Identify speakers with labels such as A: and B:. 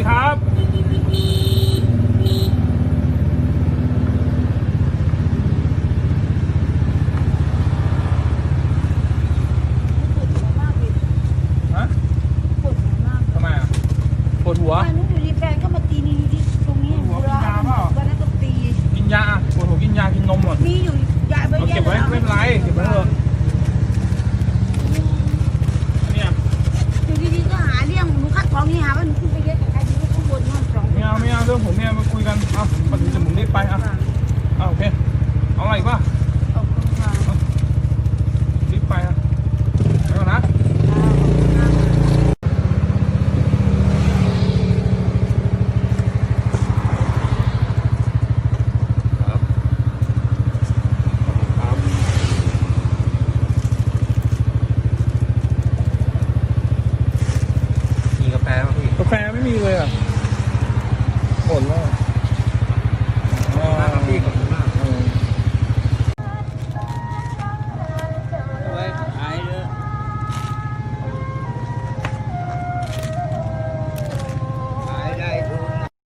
A: ดีครับฮะ
B: ปวดหัวมาก
A: ทำไมอะปวดหัว
B: วันนู้นอยู่ดีแฟนก็มาตีนี่ที่ตรงนี้
A: ปวดหัวกินยาเปล่า
B: วันนั้นก็ตี
A: กินยาอะปวดหัวกินยากินนมหมด
B: มีอยู่ยาใบ
A: เอาเก็บไว้ไม่เป็นไร กันเอามาถึงจะหมุนรีบไปอะเอาโอเค เอาอะไรอีกป่ะ
B: ขอบคุณค่ะ
A: รีบไปอะไปก่อนนะครับครับ
C: มีกาแฟป่ะพี่
A: กาแฟไม่มีเลยอะหมดแล้ว